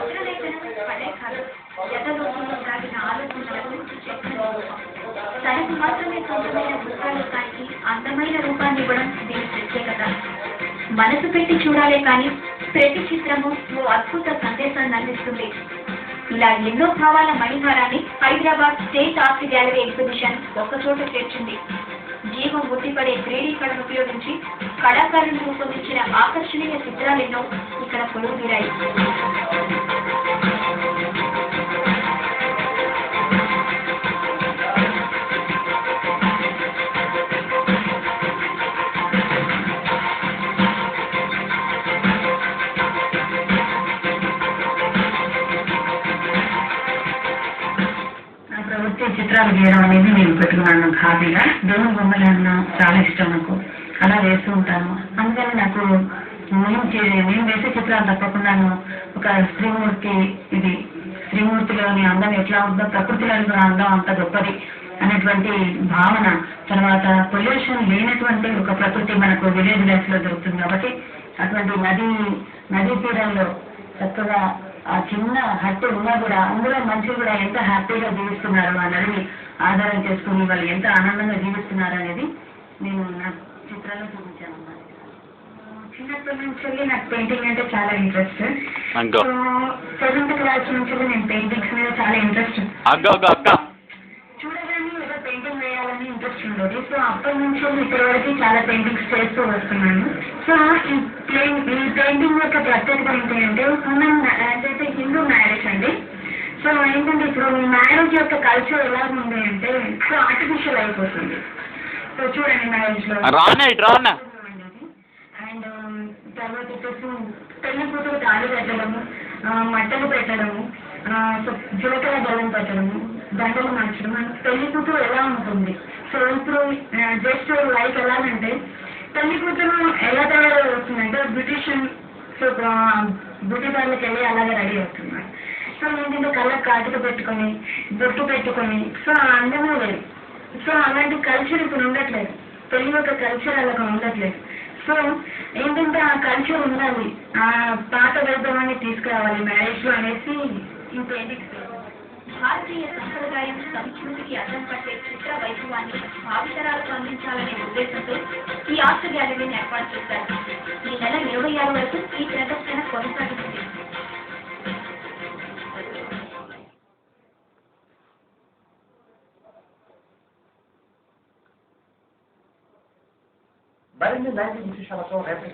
చిత్రలేఖనం కళే ఆలోచనలకు తనకు మాత్రమే సొంతమైన వృత్తాలోకానికి అందమైన రూపాన్ని ఇవ్వడం దీని ప్రత్యేకత మనసు పెట్టి చూడాలే కానీ ప్రతి చిత్రము ఓ అద్భుత సందేశాన్ని అందిస్తుంది. ఇలా ఎన్నో భావాల మణిహారాన్ని Hyderabad state art gallery exhibition ఒక్కచోట చేర్చింది. జీవం ఉట్టిపడే త్రీడీ కళను ఉపయోగించి కళాకారులు రూపొందించిన ఆకర్షణీయ చిత్రాలెన్నో ఇక్కడ కొలువు పూర్తి చిత్రాలు గీయడం అనేది నేను పెట్టుకున్నాను హాబీగా దేవుని బొమ్మలు అన్న చాలా ఇష్టం నాకు. అలా వేస్తూ ఉంటాను. అందుకని నాకు నేను చే- నేను వేసే చిత్రాలు తప్పకుండా ఒక శ్రీమూర్తి ఇది. శ్రీమూర్తిలోని అందం ఎట్లా ఉందో ప్రకృతిలోని కూడా అందం అంత గొప్పది అనేటువంటి భావన. తర్వాత పొల్యూషన్ లేనటువంటి ఒక ప్రకృతి మనకు విలేజ్ లైఫ్లో దొరుకుతుంది కాబట్టి అటువంటి నది నదీ తీరంలో చక్కగా ఆ చిన్న హట్టు ఉన్నా కూడా అందులో మనుషులు కూడా ఎంత హ్యాపీగా జీవిస్తున్నారు నదిని ఆధారం చేసుకుని వాళ్ళు ఎంత ఆనందంగా జీవిస్తున్నారు అనేది నేను నా చిత్రాల్లో చూపించాను అన్నమాట. చిన్నప్పటి నుంచి నాకు పెయింటింగ్ అంటే చాలా ఇంట్రెస్ట్. సో సెవెంత్ క్లాస్ నుంచి నేను పెయింటింగ్స్ మీద చాలా ఇంట్రెస్ట్. చూడగానే ఏదో పెయింటింగ్ వేయాలని ఇంట్రెస్ట్ ఉండేది. సో అప్పటి నుంచి ఇప్పటి వరకు చాలా పెయింటింగ్స్ చేస్తూ వస్తున్నాను. సో ఈ పెయింటింగ్ యొక్క ప్రత్యేకత ఏంటి అంటే హ్యూమన్ అంటే హిందూ మ్యారేజ్ అండి సో ఏంటంటే ఇప్పుడు మ్యారేజ్ యొక్క కల్చర్ ఎలా ఉంది అంటే సో ఆర్టిఫిషియల్ అయిపోతుంది. సో చూడండి మ్యారేజ్లో. అండ్ తర్వాత వచ్చేసి పెళ్ళి కూతురు తాళి పెట్టడము మట్టలు పెట్టడము సో జీలకర్ర బెల్లం పెట్టడము దండలు మార్చడం పెళ్ళి కూతురు ఎలా ఉంటుంది? సో ఇప్పుడు జస్ట్ లైఫ్ ఎలాగంటే పెళ్ళి కూతురు ఎలా తయారవుతుందంటే బ్యూటిషియన్ సో బ్యూటీ పార్లర్కి వెళ్ళి అలాగే రెడీ అవుతున్నారు. సో ఏంటంటే కళ్ళకు కాటిక పెట్టుకొని బొట్టు పెట్టుకొని. సో ఆ అందమే లేదు. సో అలాంటి కల్చర్ ఇప్పుడు ఉండట్లేదు. పెళ్ళి యొక్క కల్చర్ అలాగా ఉండట్లేదు. సో ఏంటంటే ఆ కల్చర్ ఉండాలి. ఆ పాత వైభవాన్ని తీసుకురావాలి మ్యారేజ్లో అనేసి ఇంకేంటి భారతీయ సంప్రదాయం సంస్కృతికి అర్థం పట్టే చిత్ర వైభవాన్ని భావితరాలకు అందించాలనే ఉద్దేశంతో ఈ ఆర్ట్ గ్యాలరీని ఏర్పాటు చేశారు. ఈ నెల ఇరవై ఆరు వరకు ఈ ప్రదర్శన కొనసాగుతుంది. Várias medalhas de se chama só réplica.